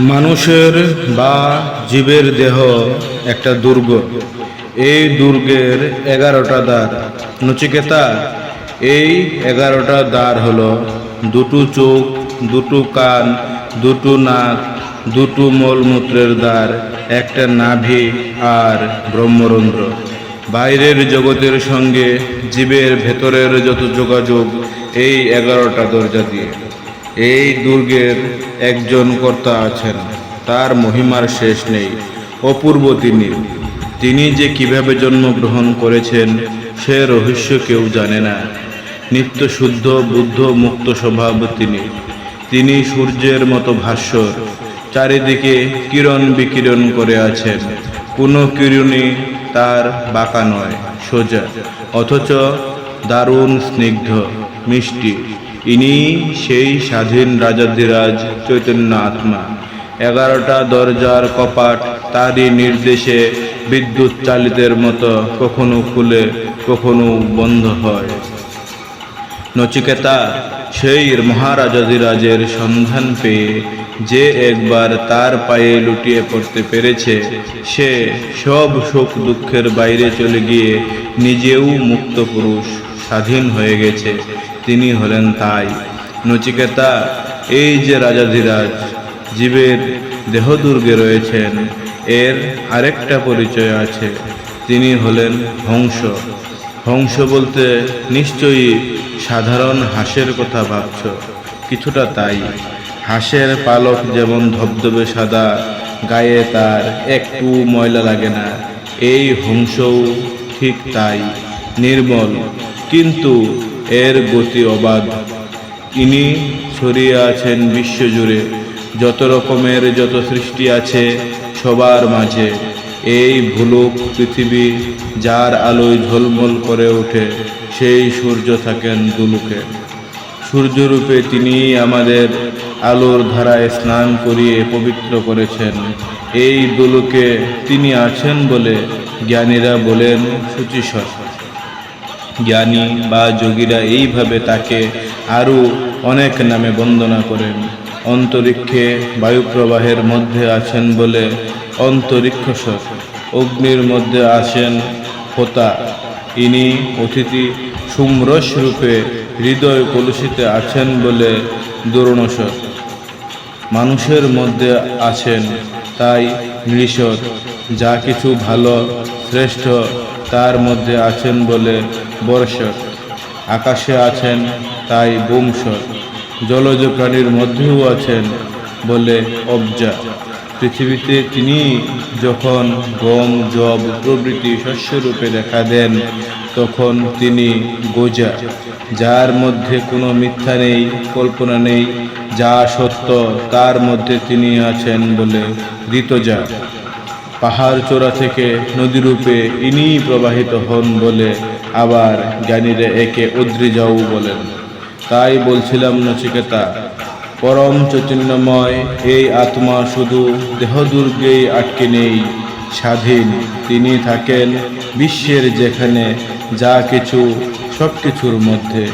মানুষের বা জীবের দেহ একটা দুর্গ। এই দুর্গের এগারোটা দ্বার। নচিকেতা, এই এগারোটা দ্বার হলো দুটো চোখ, দুটো কান, দুটো নাক, দুটো মলমূত্রের দ্বার, একটা নাভি আর ব্রহ্মরন্ধ্র। বাইরের জগতের সঙ্গে জীবের ভেতরের যত যোগাযোগ, এই এগারোটা দরজা দিয়ে। এই দুর্গের একজন কর্তা আছেন, তার মহিমার শেষ নেই, অপূর্ব তিনি। তিনি যে কীভাবে জন্মগ্রহণ করেছেন, সে রহস্য কেউ জানে না। নিত্য শুদ্ধ, বুদ্ধ, মুক্ত স্বভাব তিনি। তিনি সূর্যের মতো ভাস্বর চারিদিকে কিরণ বিকিরণ করে আছেন। কোনো কিরণই তার বাঁকা নয়, সোজা, অথচ দারুণ, স্নিগ্ধ, মিষ্টি। ইনি সেই স্বাধীন রাজাধিরাজ চৈতন্য আত্মা। এগারোটা দরজার কপাট তারই নির্দেশে বিদ্যুৎ চালিতের মতো কখনো খুলে, কখনো বন্ধ হয়। নচিকেতা, সেই মহারাজাধিরাজের সন্ধান পেয়ে যে একবার তার পায়ে লুটিয়ে পড়তে পেরেছে, সে সব সুখ দুঃখের বাইরে চলে গিয়ে নিজেও মুক্ত পুরুষ স্বাধীন হয়ে গেছে। তিনি হলেন তাই। নচিকেতা, এই যে রাজাধিরাজ, জীবের দেহদুর্গে রয়েছেন, এর আরেকটা পরিচয় আছে। তিনি হলেন হংস। হংস বলতে নিশ্চয়ই সাধারণ হাঁসের কথা ভাবছ। কিছুটা তাই। হাঁসের পালক যেমন ধবধবে সাদা, গায়ে তার একটু ময়লা লাগে না। এই হংসও ঠিক তাই, নির্মল। কিন্তু এর গতি অবাধ। ইনি ছড়িয়ে আছেন বিশ্বজুড়ে। যত রকমের যত সৃষ্টি আছে সবার মাঝে। এই ভুলুক পৃথিবী যার আলোয় ঝলমল করে ওঠে, সেই সূর্য থাকেন দুলুকে। সূর্যরূপে তিনি আমাদের আলোর ধারায় স্নান করিয়ে পবিত্র করেছেন। এই দুলুকে তিনি আছেন বলে জ্ঞানীরা বলেন সুচিসর জ্ঞানী বা যোগীরা এইভাবে তাকে আরও অনেক নামে বন্দনা করেন। অন্তরিক্ষে বায়ুপ্রবাহের মধ্যে আছেন বলে অন্তরিক্ষস্বর অগ্নির মধ্যে আসেন হোতা। ইনি অতিথি সুমরস রূপে হৃদয় কলুষিতে আছেন বলে দরুণস্বর মানুষের মধ্যে আছেন তাই নৃষর যা কিছু ভালো, শ্রেষ্ঠ তার মধ্যে আছেন বলে বর্ষর আকাশে আছেন তাই বুমসর। জলজ প্রাণীর মধ্যেও আছেন বলে অবজা। পৃথিবীতে তিনি যখন গম, জব, প্রভৃতি শস্যরূপে দেখা দেন, তখন তিনি গোজা, যার মধ্যে কোনো মিথ্যা নেই, কল্পনা নেই, যা সত্য, তার মধ্যে তিনি আছেন বলে ঋতজা পাহাড় চূড়া থেকে নদীরূপে ইনি প্রবাহিত হন বলে আবার জ্ঞানীরা একে অদ্রিজাও বলেন। তাই বলছিলাম নচিকেতা, পরম চৈতন্যময় এই আত্মা শুধু দেহদুর্গেই আটকে নেই, স্বাধীন। তিনি থাকেন বিশ্বের যেখানে যা কিছু, সব কিছুর মধ্যে।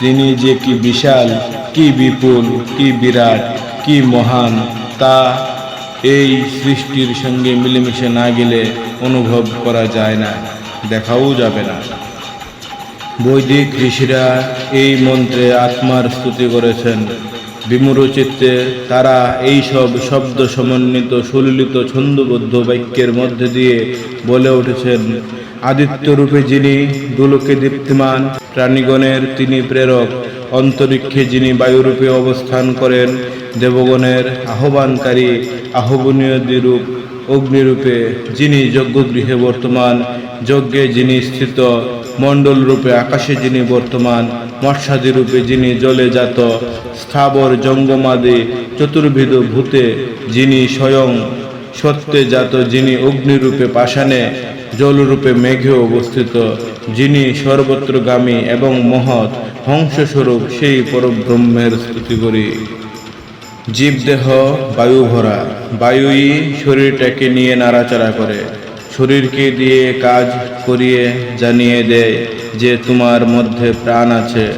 তিনি যে কি বিশাল, কি বিপুল, কি বিরাট, কি মহান, তা এই সৃষ্টির সঙ্গে মিলেমিশে না গেলে অনুভব করা যায় না, দেখাও যাবে না। বৈদিক ঋষিরা এই মন্ত্রে আত্মার স্তুতি করেছেন। বিমূঢ় চিত্তে তারা এই সব শব্দ সমন্বিত সুললিত ছন্দবদ্ধ বাক্যের মধ্যে দিয়ে বলে উঠেছেন, আদিত্যরূপে যিনি দুলোকে দীপ্তিমান, প্রাণীগণের তিনি প্রেরক, অন্তরিক্ষে যিনি বায়ুরূপে অবস্থান করেন দেবগণের আহ্বানকারী আহ্বনীয় দ্বিরূপ অগ্নিরূপে যিনি যজ্ঞগৃহে বর্তমান, যজ্ঞে যিনি স্থিত মণ্ডল রূপে আকাশে যিনি বর্তমান মৎস্যাদি রূপে যিনি জলে জাত, স্থাবর জঙ্গমাদি, চতুর্বিধ ভূতে যিনি স্বয়ং সত্যে জাত, যিনি অগ্নিরূপে পাষাণে, জলরূপে মেঘে অবস্থিত, যিনি সর্বত্রগামী এবং মহৎ হংসস্বরূপ সেই পরব্রহ্মের স্তুতি করি। জীবদেহ বায়ু ভরা। বায়ুই শরীরটাকে নিয়ে নাড়াচাড়া করে। শরীরকে দিয়ে কাজ করিয়ে জানিয়ে দেয় যে তোমার মধ্যে প্রাণ আছে।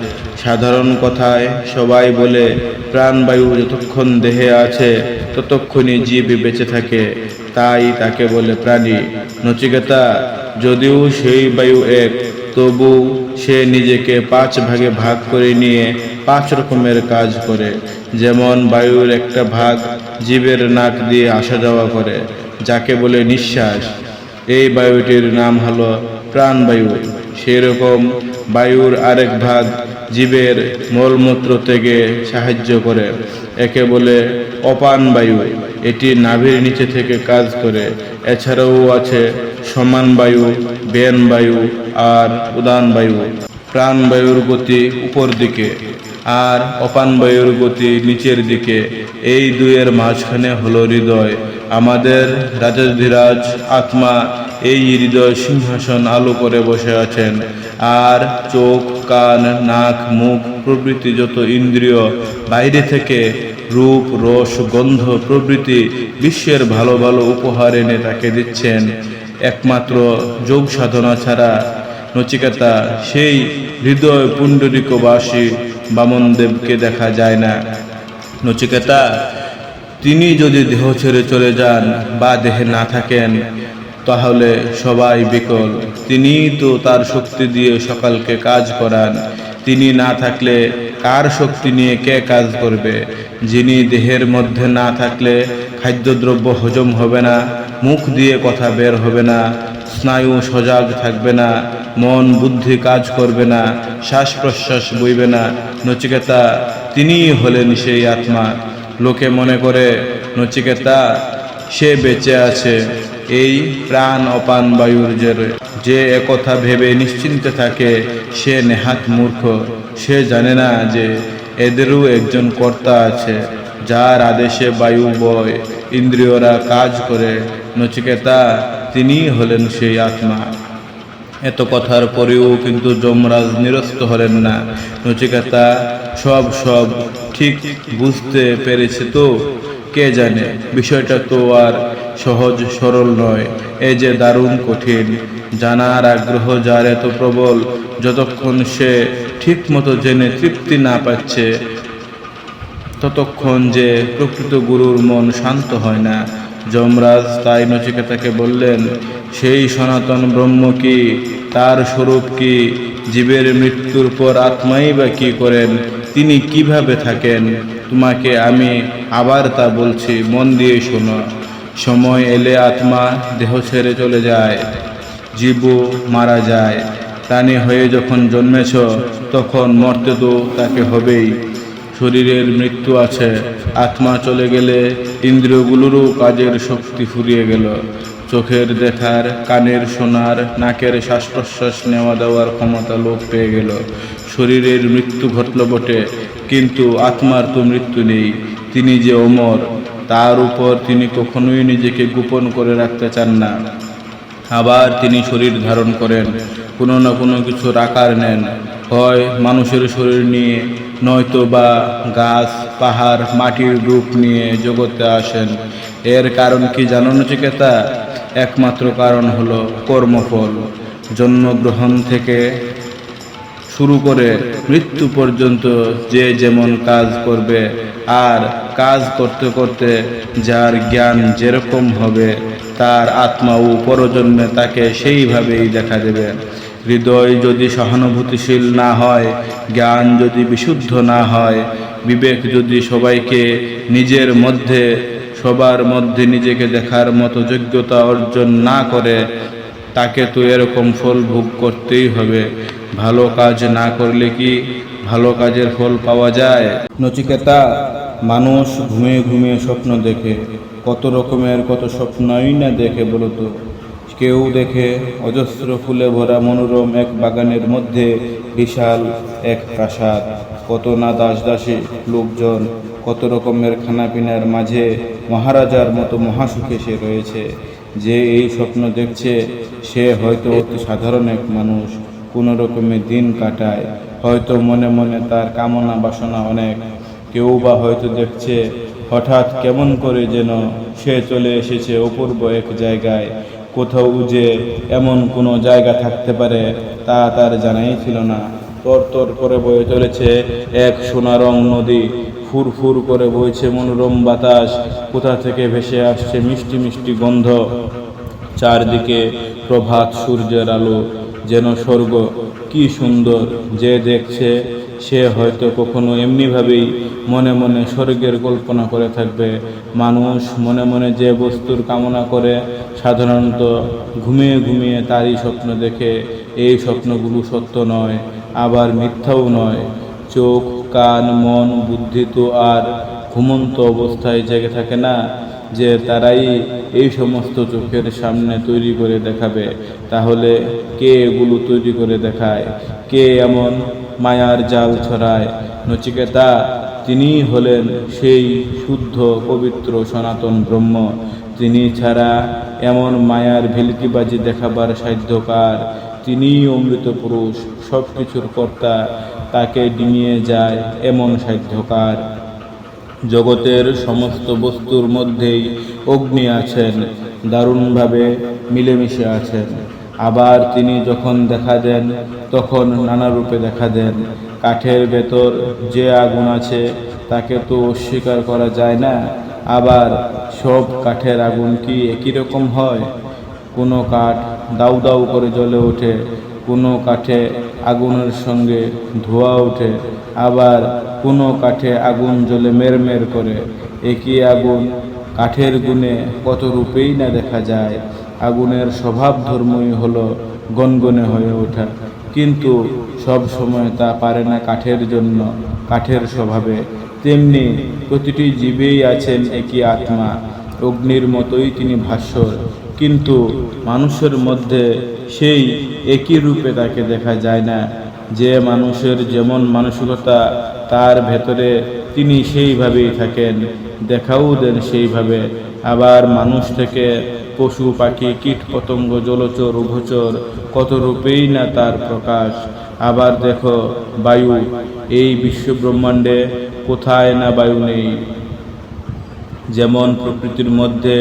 সাধারণ কথায় সবাই বলে প্রাণবায়ু যতক্ষণ দেহে আছে, ততক্ষণই জীব বেঁচে থাকে। তাই তাকে বলে প্রাণী। নচিকেতা, যদিও সেই বায়ু এক তবু সে নিজেকে পাঁচ ভাগে ভাগ করে নিয়ে পাঁচ রকমের কাজ করে। যেমন বায়ুর একটা ভাগ জীবের নাক দিয়ে আসা যাওয়া করে, যাকে বলে নিঃশ্বাস। এই বায়ুটির নাম হলো প্রাণবায়ু। সেরকম বায়ুর আরেক ভাগ জীবের মলমূত্র থেকে সাহায্য করে, একে বলে অপান বায়ু এটি নাভির নিচে থেকে কাজ করে। এছাড়াও আছে সমান বায়ু, বেন বায়ু আর উদান বায়ু। প্রাণবায়ুর গতি উপর দিকে আর অপান বায়ুর গতি নিচের দিকে। এই দুয়ের মাঝখানে হলো হৃদয়। আমাদের রাজাধিরাজ আত্মা এই হৃদয় সিংহাসন আলো করে বসে আছেন। আর চোখ, কান, নাক, মুখ প্রভৃতি যত ইন্দ্রিয় বাইরে থেকে রূপ, রস, গন্ধ প্রভৃতি বিশ্বের ভালো ভালো উপহার এনে তাকে দিচ্ছেন। একমাত্র যোগ সাধনা ছাড়া নচিকেতা সেই হৃদয় পুণ্ডরিকবাসী বামনদেবকে দেখা যায় না। নচিকেতা, তিনি যদি দেহ ছেড়ে চলে যান বা দেহে না থাকেন, তাহলে সবাই বিকল। তিনি তো তার শক্তি দিয়ে সকালকে কাজ করান। তিনি না থাকলে কার শক্তি নিয়ে কে কাজ করবে? যিনি দেহের মধ্যে না থাকলে খাদ্যদ্রব্য হজম হবে না, মুখ দিয়ে কথা বের হবে না, স্নায়ু সজাগ থাকবে না, মন বুদ্ধি কাজ করবে না, শ্বাস প্রশ্বাস বইবে না, নচিকেতা তিনিই হলেন সেই আত্মা। লোকে মনে করে, নচিকেতা, সে বেঁচে আছে, এই প্রাণ অপান বায়ুর যে একথা ভেবে নিশ্চিন্তে থাকে, সে নেহাত মূর্খ। সে জানে না যে এদেরও একজন কর্তা আছে, যার আদেশে বায়ু, বয়, ইন্দ্রিয়রা কাজ করে, নচিকেতা তিনিই হলেন সেই আত্মা। এত কথার পরেও কিন্তু যমরাজ নিরস্ত হলেন না। নচিকেতা সব সব ঠিক বুঝতে পেরেছে তো? কে জানে? বিষয়টা তো আর সহজ সরল নয়। এ যে দারুণ কঠিন। জানার আগ্রহ যার এত প্রবল, যতক্ষণ সে ঠিক মতো জেনে তৃপ্তি না পাচ্ছে, ততক্ষণ যে প্রকৃত গুরুর মন শান্ত হয় না। যমরাজ তাই নচিকেতাকে বললেন, সেই সনাতন ব্রহ্ম কি? তার স্বরূপ কি? জীবের মৃত্যুর পর আত্মাই বা কী করেন? তিনি কীভাবে থাকেন? তোমাকে আমি আবার তা বলছি, মন দিয়ে শোনো। সময় এলে আত্মা দেহ ছেড়ে চলে যায়, জীবও মারা যায়। প্রাণী হয়ে যখন জন্মেছ তখন মরতে তো তাকে হবেই, শরীরের মৃত্যু আছে, আত্মা চলে গেলে ইন্দ্রিয়গুলোরও কাজের শক্তি ফুরিয়ে গেল। চোখের দেখার, কানের শোনার, নাকের শ্বাস প্রশ্বাস নেওয়া দেওয়ার ক্ষমতা লোপ পেয়ে গেল। শরীরের মৃত্যু ঘটল বটে, কিন্তু আত্মার তো মৃত্যু নেই। তিনি যে অমর, তার উপর তিনি কখনোই নিজেকে গোপন করে রাখতে চান না। আবার তিনি শরীর ধারণ করেন, কোনো না কোনো কিছুর আকার নেন। হয় মানুষের শরীর নিয়ে, নয়তো বা গাছ, পাহাড়, মাটির রূপ নিয়ে জগতে আসেন। এর কারণ কি জানো নচিকেতা? একমাত্র কারণ হলো কর্মফল। জন্মগ্রহণ থেকে শুরু করে মৃত্যু পর্যন্ত যে যেমন কাজ করবে, আর কাজ করতে করতে যার জ্ঞান যেরকম হবে তার আত্মা ও পরজন্মে তাকে সেইভাবেই দেখা দেবে। হৃদয় যদি সহানুভূতিশীল না হয়, জ্ঞান যদি বিশুদ্ধ না হয়, বিবেক যদি সবাইকে নিজের মধ্যে, সবার মধ্যে নিজেকে দেখার মতো যোগ্যতা অর্জন না করে, তাকে তো এরকম ফল ভোগ করতেই হবে। ভালো কাজ না করলে কি ভালো কাজের ফল পাওয়া যায়? নচিকেতা, মানুষ ঘুমিয়ে ঘুমিয়ে স্বপ্ন দেখে। কত রকমের কত স্বপ্নই না দেখে বলতো কেউ দেখে অজস্র ফুলে ভরা মনোরম এক বাগানের মধ্যে বিশাল এক প্রাসাদ। কত না দাস দাসী লোকজন, কত রকমের খানাপিনার মাঝে মহারাজার মতো মহাসুখে সে রয়েছে। যে এই স্বপ্ন দেখছে, সে হয়তো অতি সাধারণ এক মানুষ। কোনো রকমে দিন কাটায়। হয়তো মনে মনে তার কামনা বাসনা অনেক। কেউ বা হয়তো দেখছে হঠাৎ কেমন করে যেন সে চলে এসেছে অপূর্ব এক জায়গায়। কোথাও যে এমন কোনো জায়গা থাকতে পারে তা তার জানাই ছিল না। তর তর করে বয়ে চলেছে এক সোনারং নদী। ফুর ফুর করে বইছে মনোরম বাতাস। কোথা থেকে ভেসে আসছে মিষ্টি মিষ্টি গন্ধ। চারদিকে প্রভাত সূর্যের আলো। যেন স্বর্গ, কি সুন্দর যে দেখছে। সে হয়তো কখনো এমনিভাবেই মনে মনে স্বর্গের কল্পনা করে থাকবে। মানুষ মনে মনে যে বস্তুর কামনা করে, সাধারণত ঘুমিয়ে ঘুমিয়ে তারই স্বপ্ন দেখে, এই স্বপ্নগুলো সত্য নয়, আবার মিথ্যাও নয়। চোখ, কান, মন, বুদ্ধি তো আর ঘুমন্ত অবস্থায় জেগে থাকে না, যে তারাই এই সমস্ত চোখের সামনে তৈরি করে দেখাবে। তাহলে কে এগুলো তৈরি করে দেখায়? কে এমন মায়ার জাল ছড়ায়? নচিকেতা তিনিই হলেন সেই শুদ্ধ, পবিত্র, সনাতন ব্রহ্ম। তিনি ছাড়া এমন মায়ার ভেলকিবাজি দেখাবার সাধ্যকার। তিনিই অমৃত পুরুষ সব কিছুর কর্তা। তাকে ডিঙিয়ে যায় এমন সাধ্যকার। জগতের সমস্ত বস্তুর মধ্যেই অগ্নি আছেন, দারুণভাবে মিলেমিশে আছেন। আবার তিনি যখন দেখা দেন, তখন নানা রূপে দেখা দেন। কাঠের ভেতর যে আগুন আছে, তাকে তো অস্বীকার করা যায় না। আবার সব কাঠের আগুন কি একই রকম হয়? কোনো কাঠ দাউ দাউ করে জ্বলে ওঠে, কোনো কাঠে আগুনের সঙ্গে ধোঁয়া ওঠে, আবার কোনো কাঠে আগুন জ্বলে মেরমের করে। একই আগুন কাঠের গুণে কত রূপেই না দেখা যায়। আগুনের স্বভাব ধর্মই হলো গনগনে হয়ে ওঠা। কিন্তু সব সময় তা পারে না কাঠের জন্য, কাঠের স্বভাবে। তেমনি প্রতিটি জীবেই আছেন একই আত্মা, অগ্নির মতোই তিনি ভাস্বর কিন্তু মানুষের মধ্যে সেই একই রূপে তাকে দেখা যায় না। যে মানুষের যেমন মানসিকতা, তার ভেতরে তিনি সেইভাবেই থাকেন। দেখাও দেন সেইভাবে। আবার মানুষ থেকে পশু, পাখি কীট পতঙ্গ জলচর, উভচর কত রূপেই না তার প্রকাশ। আবার দেখো, বায়ু, এই বিশ্ব ব্রহ্মাণ্ডে কোথায় না বায়ু নেই। যেমন প্রকৃতির মধ্যে,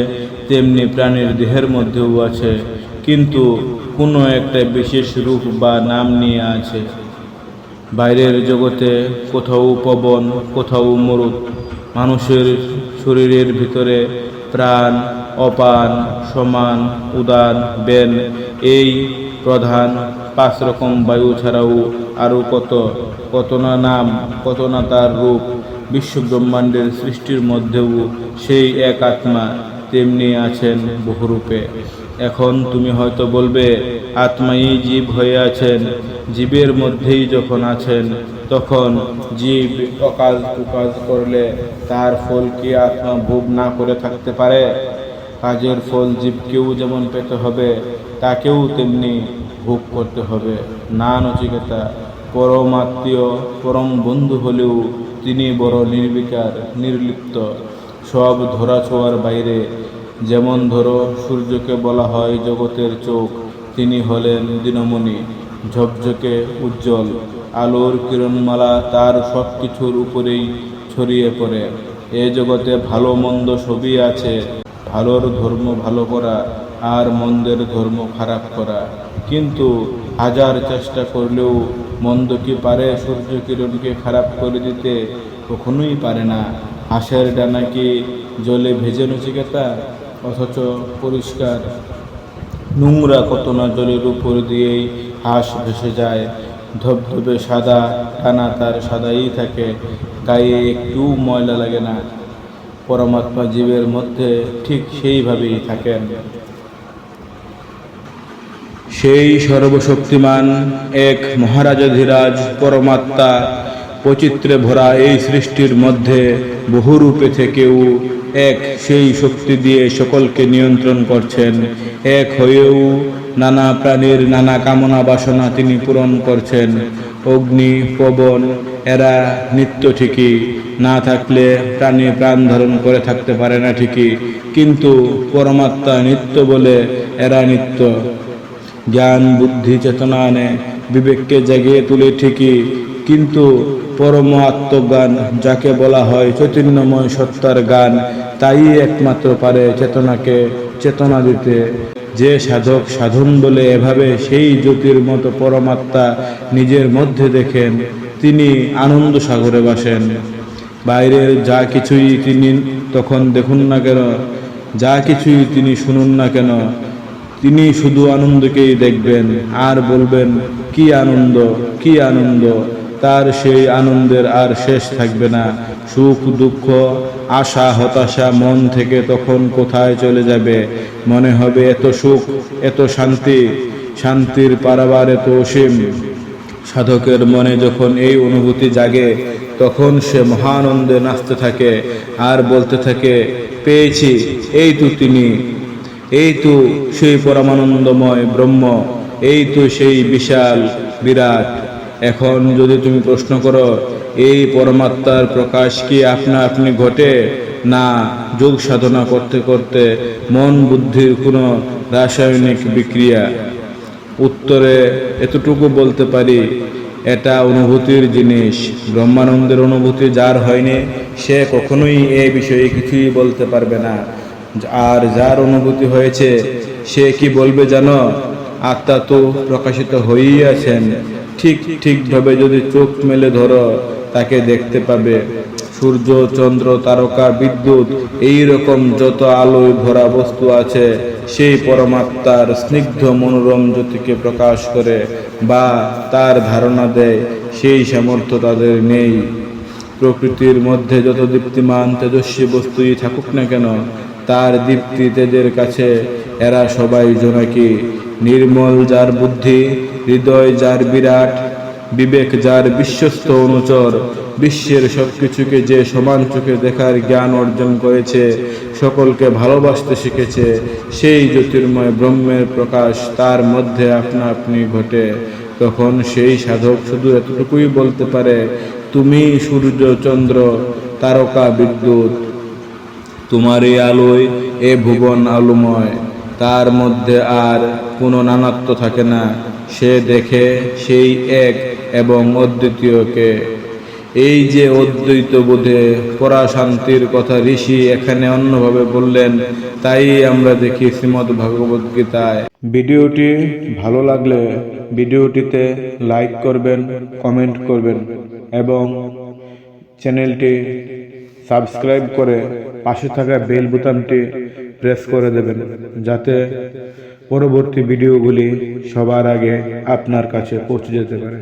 তেমনি প্রাণীর দেহের মধ্যেও আছে, কিন্তু কোনো একটা বিশেষ রূপ বা নাম নিয়ে আছে। বাইরের জগতে কোথাও পবন, কোথাও মরুত মানুষের শরীরের ভিতরে প্রাণ অপান, সমান, উদান, বেন, এই প্রধান পাঁচ রকম বায়ু ছাড়াও আরও কত কত না নাম, কত না তার রূপ বিশ্ব ব্রহ্মাণ্ডের সৃষ্টির মধ্যেও সেই এক আত্মা তেমনি আছেন বহুরূপে। এখন তুমি হয়তো বলবে, আত্মাই জীব হয়ে আছেন, জীবের মধ্যেই যখন আছেন, তখন জীব অকাজ কুকাজ করলে তার ফল কি আত্মা ভোগ না করে থাকতে পারে? কাজের ফল জীবকেও যেমন পেতে হবে, তাকেও তেমনি ভোগ করতে হবে। না, নচিকেতা, পরম আত্মীয়, পরম বন্ধু হলেও তিনি বড় নির্বিকার, নির্লিপ্ত, সব ধরা ছোঁয়ার বাইরে যেমন ধরো, সূর্যকে বলা হয় জগতের চোখ, তিনি হলেন দিনমণি, ঝকঝকে উজ্জ্বল, আলোর কিরণমালা তার সব কিছুর উপরেই ছড়িয়ে পড়ে। এ জগতে ভালো মন্দ সবই আছে, ভালোর ধর্ম ভালো করা আর মন্দের ধর্ম খারাপ করা। কিন্তু হাজার চেষ্টা করলেও মন্দ কি পারে সূর্য কিরণকে খারাপ করে দিতে? কখনোই পারে না। হাঁসের ডানা কি জলে ভেজে নচিকেতা অথচ পরিষ্কার। নোংরা কত না জলের উপর দিয়েই হাঁস ভেসে যায়। ধবধবে সাদা টানা তার সাদাই থাকে, গায়ে একটু ময়লা লাগে না। পরমাত্মা জীবের মধ্যে ঠিক সেইভাবেই থাকেন। সেই সর্বশক্তিমান এক মহারাজাধিরাজ পরমাত্মা বৈচিত্র্যে ভরা এই সৃষ্টির মধ্যে বহুরূপে থেকেও এক, সেই শক্তি দিয়ে সকলকে নিয়ন্ত্রণ করছেন। এক হয়েও নানা প্রাণীর নানা কামনা বাসনা তিনি পূরণ করছেন। অগ্নি, পবন, এরা নিত্য ঠিকই। না থাকলে প্রাণী প্রাণ ধারণ করে থাকতে পারে না ঠিকই। কিন্তু পরমাত্মা নিত্য বলে এরা নিত্য। জ্ঞান, বুদ্ধি, চেতনা আনে, বিবেককে জাগিয়ে তুলে ঠিকই। কিন্তু পরম আত্মজ্ঞান যাকে বলা হয় চৈতন্যময় সত্তার গান তাই একমাত্র পারে চেতনাকে চেতনা দিতে। যে সাধক সাধন বলে এভাবে সেই জ্যোতির মতো পরমাত্মা নিজের মধ্যে দেখেন, তিনি আনন্দ সাগরে বাসেন। বাইরের যা কিছুই তিনি তখন দেখুন না কেন, যা কিছুই তিনি শুনুন না কেন, তিনি শুধু আনন্দকেই দেখবেন, আর বলবেন, কি আনন্দ কি আনন্দ। তার সেই আনন্দের আর শেষ থাকবে না। সুখ, দুঃখ, আশা, হতাশা মন থেকে তখন কোথায় চলে যাবে? মনে হবে এত সুখ, এত শান্তি, শান্তির পারাবার এত অসীম। সাধকের মনে যখন এই অনুভূতি জাগে, তখন সে মহানন্দে নাচতে থাকে আর বলতে থাকে, পেয়েছি, এই তো তিনি, এই তো সেই পরমানন্দময় ব্রহ্ম, এই তো সেই বিশাল বিরাট। এখন যদি তুমি প্রশ্ন করো, এই পরমাত্মার প্রকাশ কি আপনা আপনি ঘটে? না, যোগ সাধনা করতে করতে মন বুদ্ধির কোনো রাসায়নিক বিক্রিয়া। উত্তরে এতটুকু বলতে পারি, এটা অনুভূতির জিনিস। ব্রহ্মানন্দের অনুভূতি যার হয়নি, সে কখনোই এ বিষয়ে কিছুই বলতে পারবে না। আর যার অনুভূতি হয়েছে, সে কি বলবে জানো? আত্মা তো প্রকাশিত হয়েই আছেন। ঠিক, ঠিকভাবে যদি চোখ মেলে ধরো, তাকে দেখতে পাবে। সূর্য, চন্দ্র, তারকা, বিদ্যুৎ এই রকম যত আলোয় ভরা বস্তু আছে, সেই পরমাত্মার স্নিগ্ধ মনোরম জ্যোতিকে প্রকাশ করে বা তার ধারণা দেয়, সেই সামর্থ্য তাদের নেই। প্রকৃতির মধ্যে যত দীপ্তিমান, তেজস্বী বস্তুই থাকুক না কেন, তার দীপ্তি তেজের কাছে, এরা সবাই জোনাকি। নির্মল যার বুদ্ধি হৃদয় যার বিরাট, বিবেক যার বিশ্বস্ত অনুচর, বিশ্বের সবকিছুকে যে সমান চোখে দেখার জ্ঞান অর্জন করেছে, সকলকে ভালোবাসতে শিখেছে, সেই জ্যোতির্ময় ব্রহ্মের প্রকাশ তার মধ্যে আপনা আপনি ঘটে। তখন সেই সাধক শুধু এতটুকুই বলতে পারে, তুমি সূর্য, চন্দ্র, তারকা, বিদ্যুৎ, তোমার এই আলোয় এ ভুবন আলোময়, তার মধ্যে আর কোনো নানাত্ব থাকে না। সে দেখে সেই এক এবং অদ্বিতীয়কে। এই যে অদ্বৈত বোধে পরাশান্তির কথা ঋষি এখানে অন্যভাবে বললেন, তাই আমরা দেখি শ্রীমদ্ ভগবদ গীতায়। ভিডিওটি ভালো লাগলে ভিডিওটিতে লাইক করবেন, কমেন্ট করবেন এবং চ্যানেলটি সাবস্ক্রাইব করে পাশে থাকা বেল বোতামটি প্রেস করে দেবেন, যাতে পরবর্তী ভিডিওগুলি সবার আগে আপনার কাছে পৌঁছে যেতে পারে।